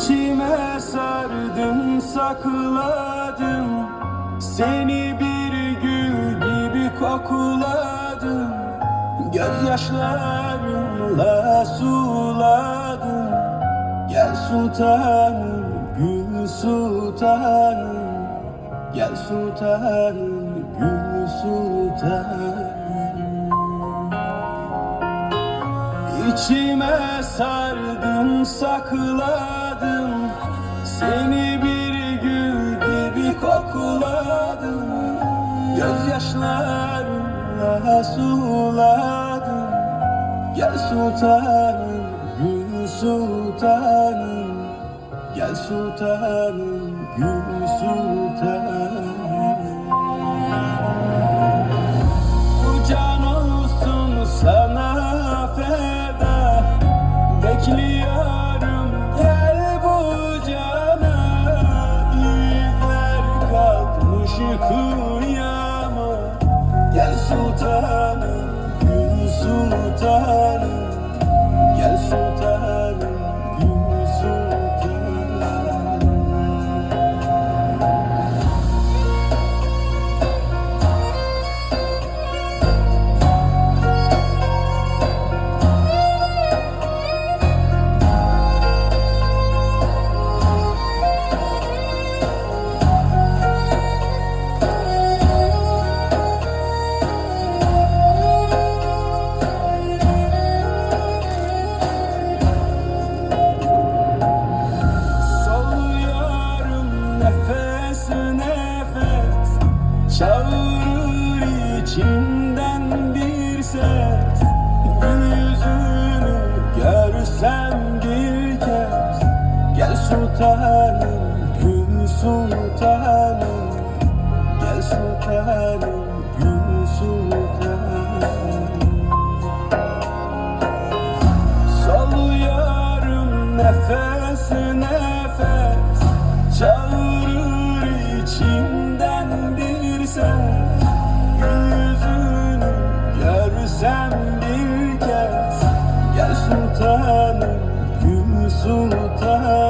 İçime sardım sakladım. Seni bir gül gibi kokuladım Gözyaşlarımla suladım. Gel sultanım gül sultanım. Gel sultanım gül sultanım. İçime sardım sakladım. Seni bir gül gibi kokuladım Gözyaşlarımla suladım. Gel sultanım, gül sultanım. Gel sultanım, gül sultanım Bekliyorum. Gel bu cana Yiğitler kalkmış kıyama. Sultanım, gül sultanım nefes nefes. Çağırır içimden bir ses. Gül yüzünü görsem bir kez. Gel sultanım sen bir kez Gel sultanım, gül sultanım.